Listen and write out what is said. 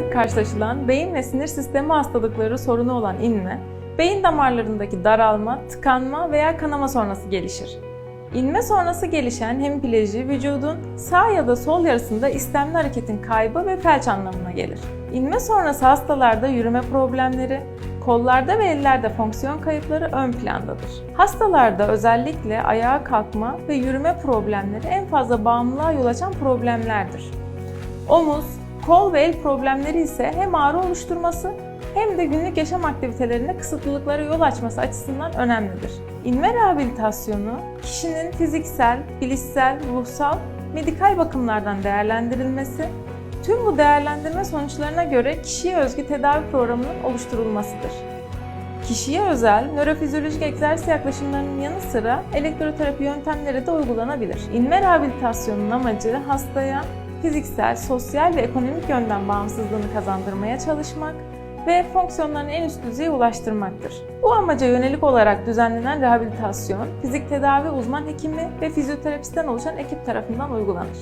sık karşılaşılan beyin ve sinir sistemi hastalıkları sorunu olan inme, beyin damarlarındaki daralma, tıkanma veya kanama sonrası gelişir. İnme sonrası gelişen hemipleji vücudun sağ ya da sol yarısında istemli hareketin kaybı ve felç anlamına gelir. İnme sonrası hastalarda yürüme problemleri, kollarda ve ellerde fonksiyon kayıpları ön plandadır. Hastalarda özellikle ayağa kalkma ve yürüme problemleri en fazla bağımlılığa yol açan problemlerdir. Omuz, kol ve el problemleri ise hem ağrı oluşturması hem de günlük yaşam aktivitelerinde kısıtlılıklara yol açması açısından önemlidir. İnme rehabilitasyonu, kişinin fiziksel, bilişsel, ruhsal, medikal bakımlardan değerlendirilmesi, tüm bu değerlendirme sonuçlarına göre kişiye özgü tedavi programının oluşturulmasıdır. Kişiye özel nörofizyolojik egzersiz yaklaşımlarının yanı sıra elektroterapi yöntemleri de uygulanabilir. İnme rehabilitasyonunun amacı hastaya fiziksel, sosyal ve ekonomik yönden bağımsızlığını kazandırmaya çalışmak ve fonksiyonlarını en üst düzeye ulaştırmaktır. Bu amaca yönelik olarak düzenlenen rehabilitasyon, fizik tedavi uzman hekimi ve fizyoterapistten oluşan ekip tarafından uygulanır.